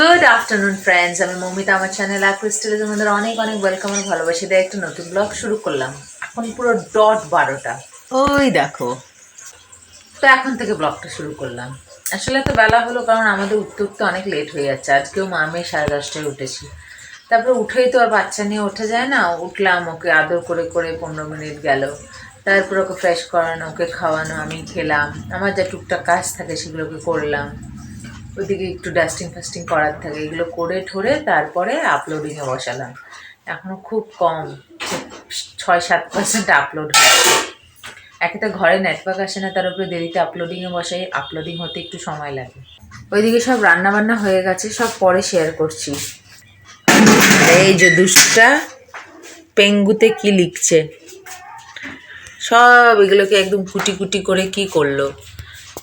Good afternoon friends আমি মমিতা আমার channel আর ক্রিস্টালে তোমাদের অনেক অনেক ওয়েলকাম আর ভালোবাসি দিয়ে একটা নতুন ব্লগ শুরু করলাম। এখন পুরো ডট বারোটা। ওই দেখো। তো এখন থেকে ব্লগটা শুরু করলাম। আসলে তো বেলা হলো কারণ আমাদের উঠতে উঠতে অনেক লেট হয়ে যাচ্ছে। আজকেও মা মেয়ে সাড়ে দশটায় উঠেছি। তারপরে উঠেই তো আর বাচ্চা নিয়ে ওঠা যায় না। উঠলাম ওকে আদর করে করে পনেরো মিনিট গেল। তারপর ওকে ফ্রেশ করানো ওকে খাওয়ানো আমি খেলাম। আমার যা টুকটাক কাজ থাকে সেগুলোকে করলাম। ওইদিকে একটু ডাস্টিং ফাস্টিং করার থাকে, এগুলো করে ঠরে তারপরে আপলোডিংয়ে বসালাম। এখনও খুব কম ছয় সাত পার্সেন্ট আপলোড হচ্ছে একে তো ঘরে নেটওয়ার্ক আসে না, তার উপরে দেরিতে আপলোডিংয়ে বসাই আপলোডিং হতে একটু সময় লাগে। ওইদিকে সব রান্না বান্না হয়ে গেছে, সব পরে শেয়ার করছি। এই যে দুষ্টা পেঙ্গুতে কি লিখছে? সব এগুলোকে একদম কুটি কুটি করে কি করল?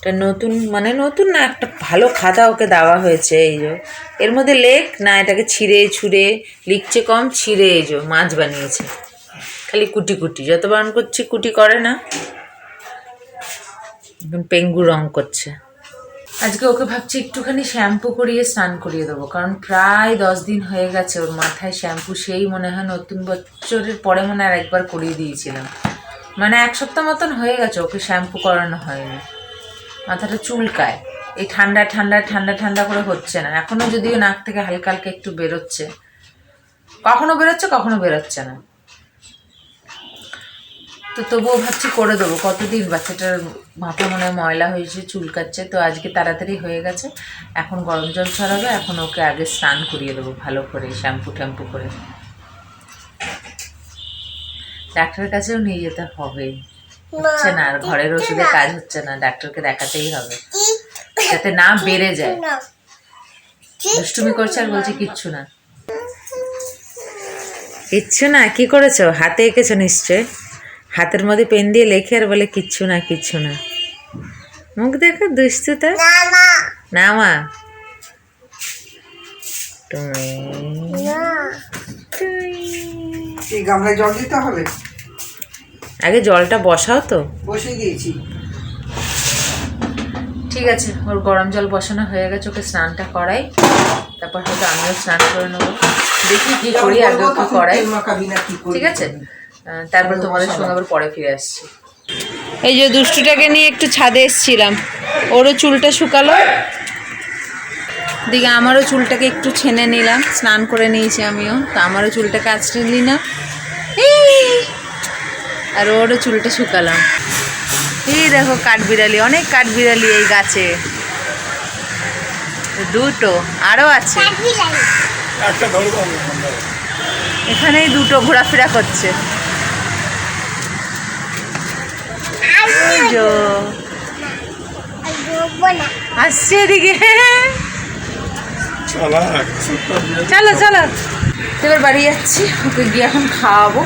এটা নতুন মানে নতুন না, একটা ভালো খাতা ওকে দেওয়া হয়েছে এই যে। এর মধ্যে লেখ, না, এটাকে ছিঁড়ে ছুঁড়ে, লিখছে কম, ছিঁড়ে এই যে, মাছ বানিয়েছে। খালি কুটি কুটি যত বারণ করছি কুটি করে না। এখন পেঙ্গু রং করছে। আজকে ওকে ভাবছি একটুখানি শ্যাম্পু করিয়ে স্নান করিয়ে দেবো, কারণ প্রায় দশ দিন হয়ে গেছে ওর মাথায় শ্যাম্পু, সেই মনে হয় নতুন বছরের পরে মনে হয় আর একবার করিয়ে দিয়েছিলাম। মানে এক সপ্তাহ মতন হয়ে গেছে, ওকে শ্যাম্পু করানো হয়নি। মাথাটা চুলকায়। এই ঠান্ডা ঠান্ডা ঠান্ডা ঠান্ডা করে হচ্ছে না। এখনও যদিও নাক থেকে হালকা হালকা একটু বেরোচ্ছে। কখনো বেরোচ্ছে কখনো বেরোচ্ছে না। তো তবুও ভাবছি করে দেবো। কতদিন বাচ্চাটার মাথা মনে হয় ময়লা হয়েছে চুলকাচ্ছে। তো আজকে তাড়াতাড়ি হয়ে গেছে। এখন গরম জল ছড়াবে। এখন ওকে আগে স্নান করিয়ে দেবো ভালো করে, শ্যাম্পু ট্যাম্পু করে। ডাক্তারের কাছেও নিয়ে যেতে হবে। হচ্ছে না আর ঘরের ওষুধে কাজ হচ্ছে না ডাক্তারকে দেখাতেই হবে। যাতে না বেড়ে যায়। দুষ্টুমি করছে আর বলছে কিচ্ছু না। কিচ্ছু না কি করেছ? হাতে এঁকেছো নিশ্চয়? হাতের মধ্যে পেন দিয়ে লেখে আর বলে কিচ্ছু না কিচ্ছু না। মুখ দেখো দুষ্টুতা। না মা। তুমি এই গামলায় জল দিতে হবে? আগে জলটা বসাও তো। বসিয়ে দিয়েছি। ঠিক আছে ওর গরম জল বসানো হয়ে গেছে ওকে স্নানটা করাই। তারপর হয়তো আমিও স্নান করে নেব। দেখি কি করি আগে ওকে করাই। না কি করবি? ঠিক আছে? তারপর তোমাদের সঙ্গে আবার পরে ফিরে আসছি। এই যে দুষ্টুটাকে নিয়ে একটু ছাদে এসেছিলাম ওরও চুলটা শুকালো। দিকে আমারও চুলটাকে একটু ছেনে নিলাম স্নান করে নিয়েছি আমিও তো আমারও চুলটাকে আঁচড়ে নিলাম। এই, আর ওরও চুলটা শুকালাম। এই দেখো কাঠবিড়ালি অনেক কাঠবিড়ালি এই গাছে। দুটো আরও আছে। এখানেই দুটো ঘোরাফেরা করছে। আসছে এদিকে। চলো চলো। এবার বাড়ি যাচ্ছি ওকে গিয়ে এখন খাওয়াবো।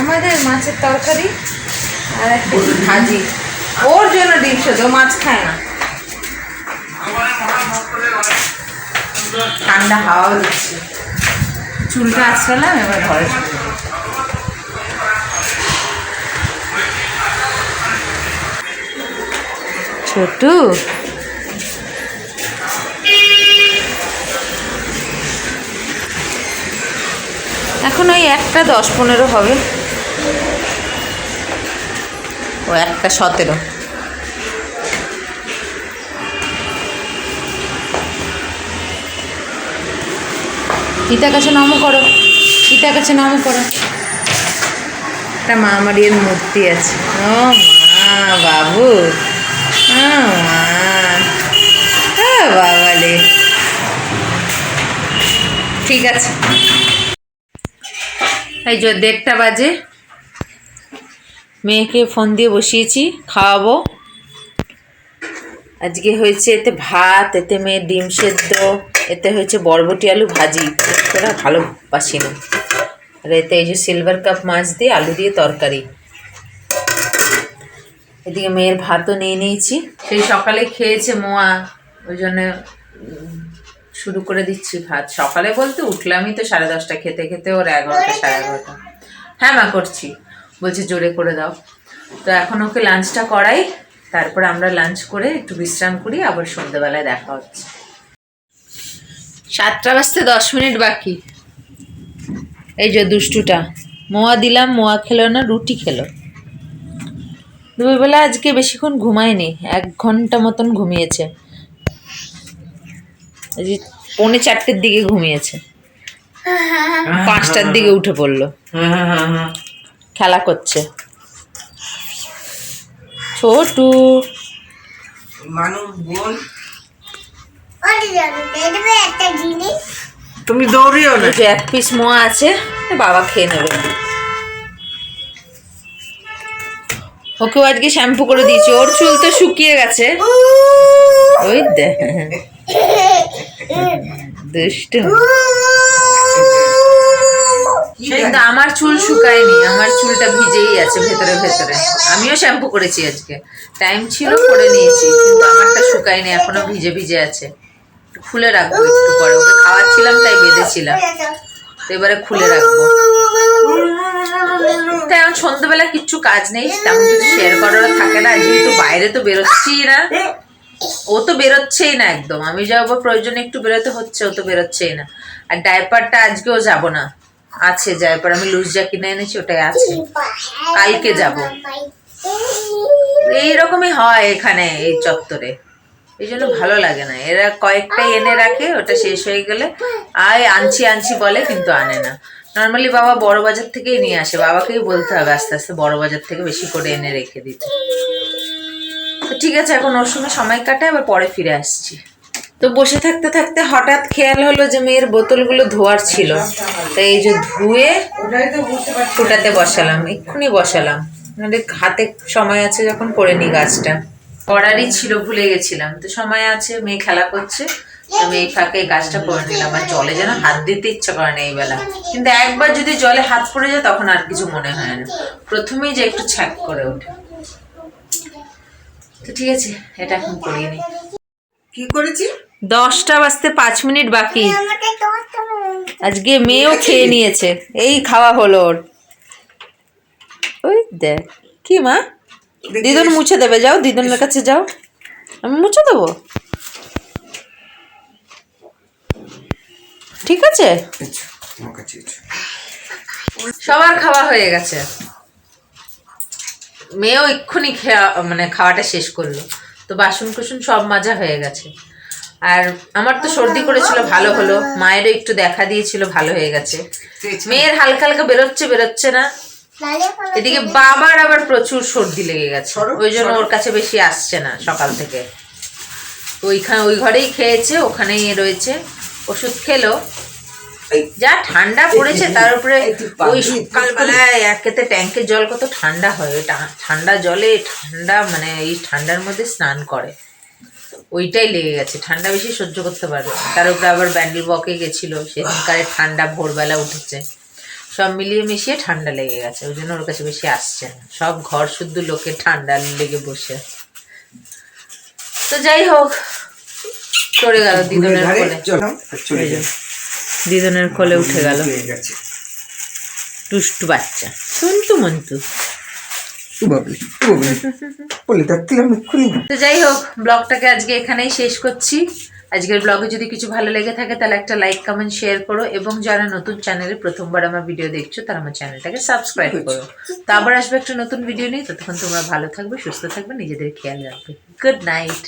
আমাদের মাছের তরকারি আর একটা ভাজি। ওর জন্য ডিম সেদ্ধ মাছ খায় না। ঠান্ডা হাওয়াও দিচ্ছে। চুলটা আছড়ালাম, এবার ঘরে চলে ছোটু এখন ওই একটা দশ পনেরো হবে। ও, একটা সতেরো। পিতার কাছে নম করো পিতার কাছে নম করো। একটা মা মারিয়ের মূর্তি আছে। ও মা, বাবু। মা। বাবালে ঠিক আছে। এই যে দেড়টা বাজে। মেয়েকে ফোন দিয়ে বসিয়েছি, খাওয়াবো। আজকে হয়েছে এতে ভাত, এতে মেয়ের ডিম সেদ্ধ, এতে হয়েছে বরবটি আলু ভাজি। তোরা ভালোবাসি না আর এতে এই যে সিলভার কাপ মাছ দিয়ে আলু দিয়ে তরকারি। এদিকে মেয়ের ভাতও নিয়ে নিয়েছি। সেই সকালে খেয়েছে মোয়া, ওই জন্য শুরু করে দিচ্ছি ভাত। সকালে বলতে উঠলামই তো সাড়ে দশটা, খেতে খেতে ওর এগারোটা, সাড়ে এগারোটা। হ্যাঁ মা, করছি। বলছি জোরে করে দাও। তো এখন ওকে লাঞ্চটা করাই, তারপরে আমরা লাঞ্চ করে একটু বিশ্রাম করি, আবার সন্ধ্যেবেলায় দেখা হচ্ছে। সাতটা বাজতে দশ মিনিট বাকি। এই যে দুষ্টুটা, মোয়া দিলাম, মোয়া খেলো না, রুটি খেলো। দুপুরবেলা আজকে বেশিক্ষণ ঘুমায়নি, এক ঘণ্টা মতন ঘুমিয়েছে। পৌনে চারটের দিকে ঘুমিয়েছে। পাঁচটার দিকে উঠে পড়ল। খেলা করছে। ছোটু। তুমি দৌড়িও না। যে এক পিস মোয়া আছে বাবা খেয়ে নেবে। ওকেও আজকে শ্যাম্পু করে দিয়েছি ওর চুল তো শুকিয়ে গেছে। ওই দে। কিন্তু আমার চুল শুকায়নি, আমার চুলটা ভিজেই আছে ভেতরে ভেতরে। আমিও শ্যাম্পু করেছি আজকে। টাইম ছিল, করে নিয়েছি, কিন্তু আমারটা শুকায়নি, এখনও ভিজে ভিজে আছে। খুলে রাখব একটু পরে। ওকে খাওয়াচ্ছিলাম, তাই বেঁধেছিলাম। এবারে খুলে রাখব। তাই এখন সন্ধ্যেবেলা কিচ্ছু কাজ নেই তেমন কিছু শেয়ার করারও থাকে না, যেহেতু বাইরে তো বেরোচ্ছি না। ও তো বেরোচ্ছেই না একদম। আমি যাব প্রয়োজনে একটু বেরোতে হচ্ছে, ও তো বেরোচ্ছেই না। আর ডাইপারটা আজকেও যাব না। আছে ডাইপার, আমি লুজ যা কিনে এনেছি, ওটাই আছে। কালকে যাব। এইরকমই হয় এখানে, এই চত্বরে। এই জন্য ভালো লাগে না। এরা কয়েকটাই এনে রাখে, ওটা শেষ হয়ে গেলে আয় আনছি আনছি বলে কিন্তু আনে না। নর্মালি বাবা বড় বাজার থেকেই নিয়ে আসে। বাবাকেই বলতে হবে আস্তে আস্তে বড় বাজার থেকে বেশি করে এনে রেখে দিতে। তো ঠিক আছে, এখন ওর সঙ্গে সময় কাটে আবার পরে ফিরে আসছি। তো বসে থাকতে থাকতে হঠাৎ খেয়াল হলো যে মেয়ের বোতলগুলো ধোয়ার ছিল। তাই এই যে ধুয়ে তো ফুটাতে বসালাম, এক্ষুনি বসালাম। মানে হাতে সময় আছে যখন করে নি গাছটা করারই ছিল, ভুলে গেছিলাম। তো সময় আছে, মেয়ে খেলা করছে, তো আমি এই ফাঁকে গাছটা করে নিলাম। আর জলে যেন হাত দিতে ইচ্ছা করে না এই বেলা। কিন্তু একবার যদি জলে হাত পড়ে যায়, তখন আর কিছু মনে হয় না। প্রথমেই যে একটু ছ্যাক করে ওঠে। তো ঠিক আছে এটা এখন করিয়ে নি কি করেছি? দশটা বাজতে পাঁচ মিনিট বাকি। আজকে মেয়েও খেয়ে নিয়েছে। এই খাওয়া হলো ওর। ওই দেখ। কি মা? দিদন মুছে দেবে যাও দিদনের কাছে যাও। আমি মুছে দেবো? ঠিক আছে আমার কাছে আছে। সবার খাওয়া হয়ে গেছে। মেয়েও এক্ষুনি খেয়া মানে খাওয়াটা শেষ করল। তো বাসন কুসুন সব মাজা হয়ে গেছে। আর আমার তো সর্দি করেছিল ভালো হলো। মায়েরও একটু দেখা দিয়েছিল ভালো হয়ে গেছে। মেয়ের হালকা হালকা বেরোচ্ছে বেরোচ্ছে না। এদিকে বাবার আবার প্রচুর সর্দি লেগে গেছে। ওই জন্য ওর কাছে বেশি আসছে না সকাল থেকে। ওইখানে ওই ঘরেই খেয়েছে ওখানেই রয়েছে। ওষুধ খেলো। যা ঠান্ডা পড়েছে তার উপরে ওই সকালবেলায় একেতে ট্যাঙ্কের জল কত ঠান্ডা হয় ওই ঠান্ডা জলে ঠান্ডা মানে এই ঠান্ডার মধ্যে স্নান করে ওইটাই লেগে গেছে ঠান্ডা বেশি সহ্য করতে পারে না। তার উপরে আবার ব্যান্ডেল বকে গেছিল সেদিনকারে ঠান্ডা ভোরবেলা উঠেছে সব মিলিয়ে মিশিয়ে ঠান্ডা লেগে গেছে ওই জন্য ওর কাছে বেশি আসছে না সব ঘর শুদ্ধ লোকে ঠান্ডা লেগে বসে আছে। তো যাই হোক চলে গেল দিদনের চলে যাই। দিদনের কোলে উঠে গেল। গেছে। দুষ্টু বাচ্চা। শুনতু মন্তু। তো যাই হোক ব্লগটাকে আজকে এখানেই শেষ করছি। আজকের ব্লগে যদি কিছু ভালো লেগে থাকে তাহলে একটা লাইক কমেন্ট শেয়ার করো। এবং যারা নতুন চ্যানেলে প্রথমবার আমার ভিডিও দেখছ তারা আমার চ্যানেলটাকে সাবস্ক্রাইব করো। তো আবার আসবে একটা নতুন ভিডিও নিয়ে। ততক্ষণ তোমরা ভালো থাকবে সুস্থ থাকবে নিজেদের খেয়াল রাখবে। Good night